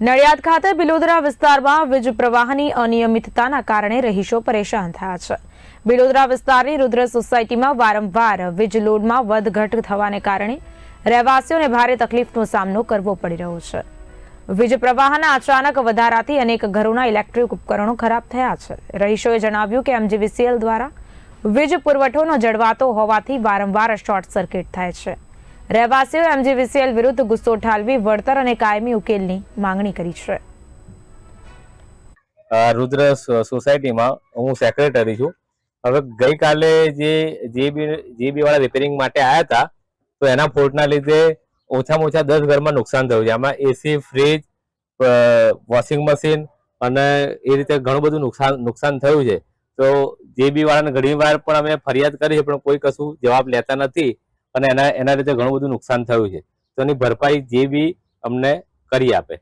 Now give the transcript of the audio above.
નડિયાદ ખાતે બિલોદરા વિસ્તારમાં વીજ પ્રવાહની અનિયમિતતાના કારણે રહીશો પરેશાન થયા છે. બિલોદરા વિસ્તારની રુદ્ર સોસાયટીમાં વારંવાર વીજ લોડમાં વધઘટ થવાને કારણે રહેવાસીઓને ભારે તકલીફનો સામનો કરવો પડી રહ્યો છે. વીજ પ્રવાહના અચાનક વધારાથી અનેક ઘરોના ઇલેક્ટ્રિક ઉપકરણો ખરાબ થયા છે. રહીશોએ જણાવ્યું કે એમજીવીસીએલ દ્વારા વીજ પુરવઠોનો જળવાતો હોવાથી વારંવાર શોર્ટ સર્કિટ થાય છે. રહેવાસીઓએ એમજીવીસીએલ વિરુદ્ધ ગુસ્સો ઠાલવી, વળતર અને કાયમી ઉકેલની માંગણી કરી છે. રુદ્ર સોસાયટીમાં હું સેક્રેટરી છું. હવે ગઈકાલે જે જેબી જેબી વાળા રિપેરિંગ માટે આવ્યા હતા, તો એના ફોટના લીધે ઓછામાં ઓછા દસ ઘરમાં નુકસાન થયું છે. આમાં એસી ફ્રીજ વોશિંગ મશીન અને એ રીતે ઘણું બધું નુકસાન નુકસાન થયું છે. તો જેબી વાળાને ઘણી વાર પણ અમે ફરિયાદ કરી છે, પણ કોઈ કશું જવાબ લેતા નથી. અને એના એના લીધે ઘણું બધું નુકસાન થયું છે. તો એની ભરપાઈ જે બી અમને કરી આપે.